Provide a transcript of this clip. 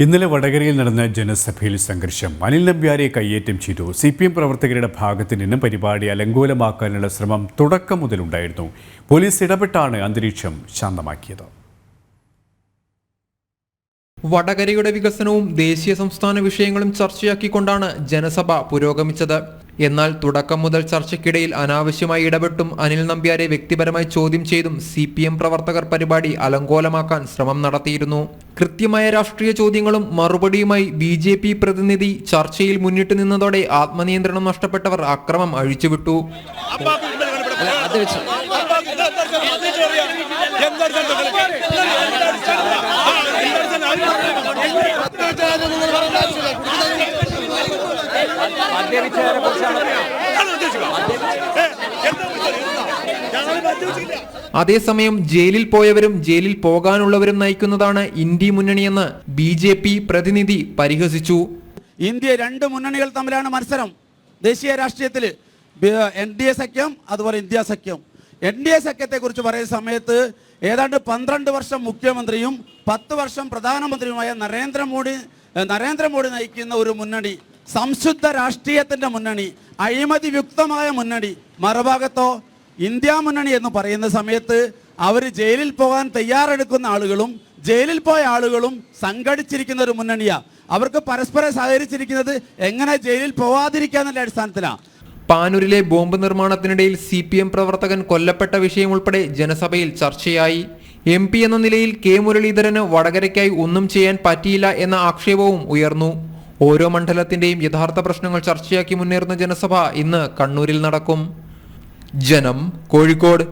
ഇന്നലെ വടകരയിൽ നടന്ന ജനസഭയിൽ സംഘർഷം. അനിൽ നമ്പ്യാരെ കയ്യേറ്റം ചെയ്തു. സി പി എം പ്രവർത്തകരുടെ ഭാഗത്ത് നിന്നും പരിപാടി അലങ്കോലമാക്കാനുള്ള ശ്രമം തുടക്കം മുതലുണ്ടായിരുന്നു. പോലീസ് ഇടപെട്ടാണ് അന്തരീക്ഷം ശാന്തമാക്കിയത്. വടകരയുടെ വികസനവും ദേശീയ സംസ്ഥാന വിഷയങ്ങളും ചർച്ചയാക്കിക്കൊണ്ടാണ് ജനസഭ പുരോഗമിച്ചത്. എന്നാൽ തുടക്കം മുതൽ ചർച്ചയ്ക്കിടയിൽ അനാവശ്യമായി ഇടപെട്ടും അനിൽ നമ്പ്യാരെ വ്യക്തിപരമായി ചോദ്യം ചെയ്തും സി പി എം പ്രവർത്തകർ പരിപാടി അലങ്കോലമാക്കാൻ ശ്രമം നടത്തിയിരുന്നു. കൃത്യമായ രാഷ്ട്രീയ ചോദ്യങ്ങളും മറുപടിയുമായി ബി ജെ പി പ്രതിനിധി ചർച്ചയിൽ മുന്നിട്ട് നിന്നതോടെ ആത്മനിയന്ത്രണം നഷ്ടപ്പെട്ടവർ അക്രമം അഴിച്ചുവിട്ടു. അതേസമയം ജയിലിൽ പോയവരും ജയിലിൽ പോകാനുള്ളവരും നയിക്കുന്നതാണ് ഇന്ത്യ മുന്നണിയെന്ന് ബി ജെ പി പ്രതിനിധി പരിഹസിച്ചു. ഇന്ത്യ രണ്ട് മുന്നണികൾ തമ്മിലാണ് മത്സരം. ദേശീയ രാഷ്ട്രീയത്തിൽ എൻ ഡി എ സഖ്യം അതുപോലെ ഇന്ത്യ സഖ്യം. എൻ ഡി എ സഖ്യത്തെക്കുറിച്ച് പറയുന്ന സമയത്ത് ഏതാണ്ട് പന്ത്രണ്ട് വർഷം മുഖ്യമന്ത്രിയും പത്ത് വർഷം പ്രധാനമന്ത്രിയുമായ നരേന്ദ്രമോദി നരേന്ദ്രമോദി നയിക്കുന്ന ഒരു മുന്നണി സംശുദ്ധ രാഷ്ട്രീയത്തിന്റെ മുന്നണി അഴിമതി യുക്തമായ മുന്നണി മറുഭാഗത്തോ ഇന്ത്യ മുന്നണി എന്ന് പറയുന്ന സമയത്ത് അവർ ജയിലിൽ പോകാൻ തയ്യാറെടുക്കുന്ന ആളുകളും ജയിലിൽ പോയ ആളുകളും സംഘടിച്ചിരിക്കുന്ന ഒരു മുന്നണിയാണ് അവർക്ക് പരസ്പരം സഹകരിച്ചിരിക്കുന്നത് എങ്ങനെ ജയിലിൽ പോവാതിരിക്കാന്നുള്ള അടിസ്ഥാനത്തിലാണ് പാനൂരിലെ ബോംബ് നിർമ്മാണത്തിനിടയിൽ സി പി എം പ്രവർത്തകൻ കൊല്ലപ്പെട്ട വിഷയം ഉൾപ്പെടെ ജനസഭയിൽ ചർച്ചയായി. എം പി എന്ന നിലയിൽ കെ മുരളീധരന് വടകരയ്ക്കായി ഒന്നും ചെയ്യാൻ പറ്റിയില്ല എന്ന ആക്ഷേപവും ഉയർന്നു. ഓരോ മണ്ഡലത്തിന്റെയും യഥാർത്ഥ പ്രശ്നങ്ങൾ ചർച്ചയാക്കി മുന്നേറുന്ന ജനസഭ ഇന്ന് കണ്ണൂരിൽ നടക്കും. ജനം കോഴിക്കോട്